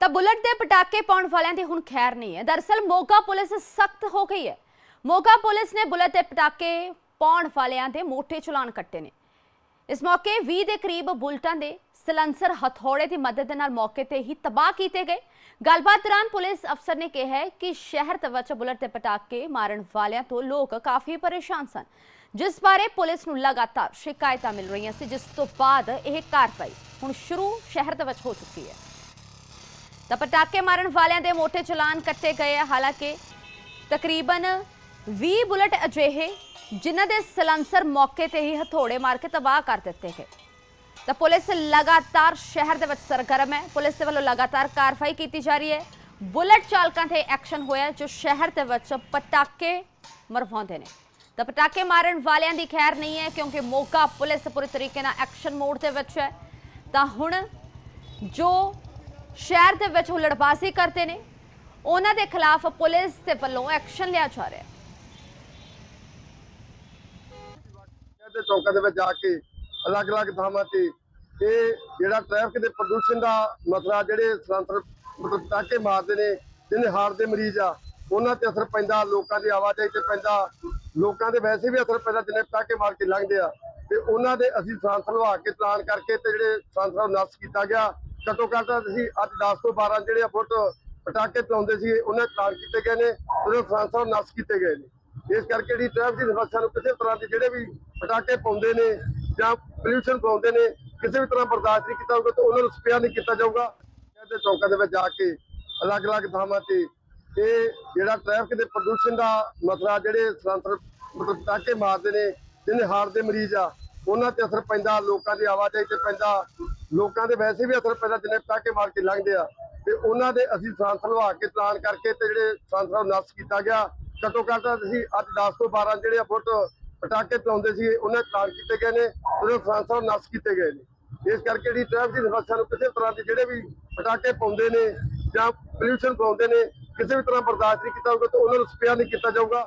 ਤਾਂ ਬੁਲਟ ਦੇ ਪਟਾਕੇ ਪਾਉਣ ਵਾਲਿਆਂ ਦੀ ਹੁਣ ਖੈਰ ਨਹੀਂ ਹੈ। ਦਰਅਸਲ ਮੋਗਾ ਪੁਲਿਸ ਸਖਤ ਹੋ ਗਈ ਹੈ। ਮੋਗਾ ਪੁਲਿਸ ਨੇ ਬੁਲਟ ਦੇ ਪਟਾਕੇ ਪਾਉਣ ਵਾਲਿਆਂ ਦੇ ਮੋٹے ਚਲਾਨ ਕੱਟੇ ਨੇ। ਇਸ ਮੌਕੇ 20 ਦੇ ਕਰੀਬ ਬੁਲਟਾਂ ਦੇ ਸਲੰਸਰ ਹਥੌੜੇ ਦੀ ਮਦਦ ਦੇ ਨਾਲ ਮੌਕੇ ਤੇ ਹੀ ਤਬਾਹ ਕੀਤੇ ਗਏ। ਗੱਲਬਾਤ ਦੌਰਾਨ ਪੁਲਿਸ ਅਫਸਰ ਨੇ ਕਿਹਾ ਕਿ ਸ਼ਹਿਰ ਦੇ ਵਿੱਚ ਬੁਲਟ ਦੇ ਪਟਾਕੇ ਮਾਰਨ ਵਾਲਿਆਂ ਤੋਂ ਲੋਕ ਕਾਫੀ ਪਰੇਸ਼ਾਨ ਸਨ। ਜਿਸ ਬਾਰੇ ਪੁਲਿਸ ਨੂੰ ਲਗਾਤਾਰ ਸ਼ਿਕਾਇਤਾਂ ਮਿਲ ਰਹੀਆਂ ਸੀ, ਜਿਸ ਤੋਂ ਬਾਅਦ ਇਹ ਕਾਰਵਾਈ ਹੁਣ ਸ਼ੁਰੂ ਸ਼ਹਿਰ ਦੇ ਵਿੱਚ ਹੋ ਚੁੱਕੀ ਹੈ। ਤਾਂ ਪਟਾਕੇ ਮਾਰਨ ਵਾਲਿਆਂ ਦੇ ਮੋਟੇ ਚਲਾਨ ਕੱਟੇ ਗਏ ਆ। ਹਾਲਾਂਕਿ ਤਕਰੀਬਨ 20 ਬੁਲਟ ਅਜਿਹੇ, ਜਿਨ੍ਹਾਂ ਦੇ ਸਲੰਸਰ ਮੌਕੇ ਤੇ ਹੀ ਹਥੌੜੇ ਮਾਰ ਕੇ ਤਬਾਹ ਕਰ ਦਿੱਤੇ ਗਏ। ਤਾਂ ਪੁਲਿਸ ਲਗਾਤਾਰ ਸ਼ਹਿਰ ਦੇ ਵਿੱਚ ਸਰਗਰਮ ਹੈ। ਪੁਲਿਸ ਦੇ ਵੱਲੋਂ ਲਗਾਤਾਰ ਕਾਰਵਾਈ ਕੀਤੀ ਜਾ ਰਹੀ ਹੈ। ਬੁਲਟ ਚਾਲਕਾਂ ਤੇ ਐਕਸ਼ਨ ਹੋਇਆ ਜੋ ਸ਼ਹਿਰ ਦੇ ਵਿੱਚ ਪਟਾਕੇ ਮਰਵਾਉਂਦੇ ਨੇ। ਤਾਂ ਪਟਾਕੇ ਮਾਰਨ ਵਾਲਿਆਂ ਦੀ ਖੈਰ ਨਹੀਂ ਹੈ, ਕਿਉਂਕਿ ਮੋਗਾ ਪੁਲਿਸ ਪੂਰੀ ਤਰੀਕੇ ਨਾਲ ਐਕਸ਼ਨ ਮੋਡ ਦੇ ਵਿੱਚ ਹੈ। ਤਾਂ ਹੁਣ ਜੋ ਸ਼ਹਿਰ ਦੇ ਵਿੱਚ ਹੁੱਲੜਬਾਜ਼ੀ ਕਰਦੇ ਨੇ। ਉਹਨਾਂ ਦੇ ਖਿਲਾਫ ਪੁਲਿਸ ਦੇ ਵੱਲੋਂ ਐਕਸ਼ਨ ਲਿਆ ਜਾ ਰਿਹਾ ਹੈ। ਦੇ ਚੌਕਾਂ ਦੇ ਵਿੱਚ ਜਾ ਕੇ ਅਲੱਗ-ਅਲੱਗ ਥਾਵਾਂ ਤੇ ਇਹ ਜਿਹੜਾ ਟ੍ਰੈਫਿਕ ਦੇ ਪ੍ਰਦੂਸ਼ਣ ਦਾ ਮਸਲਾ, ਜਿਹੜੇ ਸਲੰਸਰ ਪਟਾਕੇ ਮਾਰਦੇ ਨੇ, ਜਿਹਨੇ ਹਾਰਟ ਦੇ ਮਰੀਜ਼ ਆ, ਉਹਨਾਂ ਤੇ ਅਸਰ ਪੈਂਦਾ, ਲੋਕਾਂ ਦੀ ਆਵਾਜਾਈ ਤੇ ਪੈਂਦਾ। ਲੋਕਾਂ ਦੇ ਵੈਸੇ ਵੀ ਅਸਰ ਪੈਂਦਾ ਜਿਹਨੇ ਪਟਾਕੇ ਮਾਰ ਕੇ ਲੰਘਦੇ ਆ। ਤੇ ਉਹਨਾਂ ਦੇ ਅਸੀਂ ਸਲੰਸਰ ਲਵਾ ਕੇ ਚਲਾਨ ਕਰਕੇ ਤੇ ਜਿਹੜੇ ਸਲੰਸਰ ਨੂੰ ਨਸ਼ਟ ਕੀਤਾ ਗਿਆ। ਘੱਟੋ ਘੱਟ ਅਸੀਂ ਅੱਜ 10 ਤੋਂ 12 ਜਿਹੜੇ ਫੁੱਟ ਪਟਾਕੇ ਚਲਾਉਂਦੇ ਸੀ, ਉਹਨਾਂ ਦੇ ਕੀਤੇ ਗਏ ਨੇ, ਉਹਦੇ ਸਲੰਸਰ ਨਸ਼ਟ ਕੀਤੇ ਗਏ ਨੇ। ਇਸ ਕਰਕੇ ਜਿਹੜੀ ਟ੍ਰੈਫਿਕ ਦੀ ਸਮੱਸਿਆ ਨੂੰ ਕਿਸੇ ਤਰ੍ਹਾਂ ਦੇ ਜਿਹੜੇ ਵੀ ਪਟਾਕੇ ਪਾਉਂਦੇ ਨੇ ਜਾਂ ਪੋਲਿਊਸ਼ਨ ਪਾਉਂਦੇ ਨੇ, ਕਿਸੇ ਵੀ ਤਰ੍ਹਾਂ ਬਰਦਾਸ਼ਤ ਨਹੀਂ ਕੀਤਾ ਜਾਊਗਾ ਤੇ ਉਹਨਾਂ ਨੂੰ ਸਪੇਅਰ ਨਹੀਂ ਕੀਤਾ ਜਾਊਗਾ। ਦੇ ਚੌਕਾਂ ਦੇ ਵਿੱਚ ਜਾ ਕੇ ਅਲੱਗ-ਅਲੱਗ ਥਾਵਾਂ ਤੇ ਇਹ ਜਿਹੜਾ ਟ੍ਰੈਫਿਕ ਦੇ ਪ੍ਰਦੂਸ਼ਣ ਦਾ ਮਸਲਾ, ਜਿਹੜੇ ਸਲੰਸਰ ਪਟਾਕੇ ਮਾਰਦੇ ਨੇ, ਜਿਹਨੇ ਹਾਰਟ ਦੇ ਮਰੀਜ਼ ਆ, ਉਹਨਾਂ ਤੇ ਅਸਰ ਪੈਂਦਾ, ਲੋਕਾਂ ਦੀ ਆਵਾਜਾਈ ਤੇ ਪੈਂਦਾ ਲੋਕਾਂ ਦੇ ਵੈਸੇ ਵੀ ਅਸਰ ਪੈਂਦਾ, ਜਿੰਨੇ ਪਟਾਕੇ ਮਾਰ ਕੇ ਲੰਘਦੇ ਆ। ਤੇ ਉਹਨਾਂ ਦੇ ਅਸੀਂ ਸਲੰਸਰ ਲਵਾ ਕੇ ਚਲਾਨ ਕਰਕੇ ਤੇ ਜਿਹੜੇ ਸਲੰਸਰ ਨੂੰ ਨਸ਼ਟ ਕੀਤਾ ਗਿਆ, ਘੱਟੋ ਘੱਟ ਅਸੀਂ ਅੱਜ 10 ਤੋਂ 12 ਜਿਹੜੇ ਫੁੱਟ ਪਟਾਕੇ ਚਲਾਉਂਦੇ ਸੀ, ਉਹਨਾਂ ਦੇ ਚਲਾਨ ਕੀਤੇ ਗਏ ਨੇ ਉਹਨਾਂ ਉਹਦੇ ਸਲੰਸਰ ਨਸ਼ਟ ਕੀਤੇ ਗਏ ਨੇ। ਇਸ ਕਰਕੇ ਜਿਹੜੀ ਟ੍ਰੈਫਿਕ ਦੀ ਸਮੱਸਿਆ ਨੂੰ ਕਿਸੇ ਤਰ੍ਹਾਂ ਦੇ ਜਿਹੜੇ ਵੀ ਪਟਾਕੇ ਪਾਉਂਦੇ ਨੇ ਜਾਂ ਪੋਲਿਊਸ਼ਨ ਪਾਉਂਦੇ ਨੇ, ਕਿਸੇ ਵੀ ਤਰ੍ਹਾਂ ਬਰਦਾਸ਼ਤ ਨਹੀਂ ਕੀਤਾ ਜਾਊਗਾ ਤੇ ਉਹਨਾਂ ਨੂੰ ਸਪੇਅਰ ਨਹੀਂ ਕੀਤਾ ਜਾਊਗਾ।